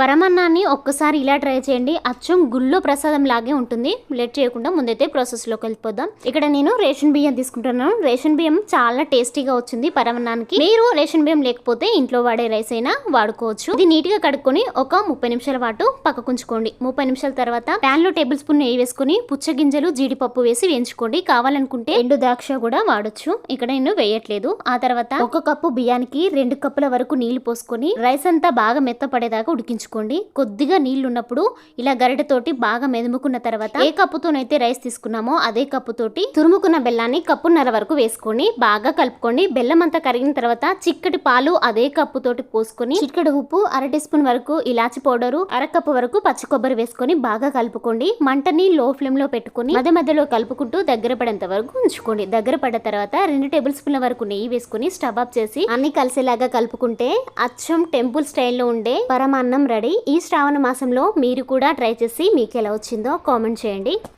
పరమాన్నాన్ని ఒక్కసారి ఇలా ట్రై చేయండి. అచ్చం గుళ్ళో ప్రసాదం లాగే ఉంటుంది. లేట్ చేయకుండా ముందైతే ప్రాసెస్లోకి వెళ్ళిపోదాం. ఇక్కడ నేను రేషన్ బియ్యం తీసుకుంటున్నాను. రేషన్ బియ్యం చాలా టేస్టీగా వచ్చింది పరమన్నానికి. మీరు రేషన్ బియ్యం లేకపోతే ఇంట్లో వాడే రైస్ అయినా వాడుకోవచ్చు. ఇది నీట్గా కడుక్కొని ఒక ముప్పై నిమిషాల పాటు పక్కకుంచుకోండి ముప్పై నిమిషాల తర్వాత ప్యాన్లో టేబుల్ స్పూన్ నెయ్యి వేసుకొని పుచ్చగింజలు జీడిపప్పు వేసి వేయించుకోండి. కావాలనుకుంటే ఎండు ద్రాక్ష కూడా వాడొచ్చు. ఇక్కడ నేను వేయట్లేదు. ఆ తర్వాత ఒక కప్పు బియ్యానికి రెండు కప్పుల వరకు నీళ్ళు పోసుకొని రైస్ అంతా బాగా మెత్తపడేదాకా ఉడికించుకోండి కొద్దిగా నీళ్ళున్నప్పుడు ఇలా గరిటతోటి బాగా మెదుముకున్న తర్వాత ఏ కప్పుతోనైతే రైస్ తీసుకున్నామో అదే కప్పుతోటి తురుముకున్న బెల్లాన్ని కప్పున్నర వరకు వేసుకొని బాగా కలుపుకోండి. బెల్లం అంతా కరిగిన తర్వాత చిక్కటి పాలు అదే కప్పుతోటి పోసుకొని చిక్కటి ఉప్పు అర టీ స్పూన్ వరకు ఇలాచి పౌడరు అర కప్పు వరకు పచ్చి కొబ్బరి వేసుకొని బాగా కలుపుకోండి. మంటని లో ఫ్లేమ్లో పెట్టుకొని మధ్య మధ్యలో కలుపుకుంటూ దగ్గర పడేంత వరకు ఉంచుకోండి. దగ్గర పడ్డ తర్వాత రెండు టేబుల్ స్పూన్ల వరకు నెయ్యి వేసుకొని స్టవ్ ఆఫ్ చేసి అన్ని కలిసేలాగా కలుపుకుంటే అచ్చం టెంపుల్ స్టైల్లో ఉండే పరమాన్నం రెడీ. ఈ శ్రావణ మాసంలో మీరు కూడా ట్రై చేసి మీకు ఎలా వచ్చిందో కామెంట్ చేయండి.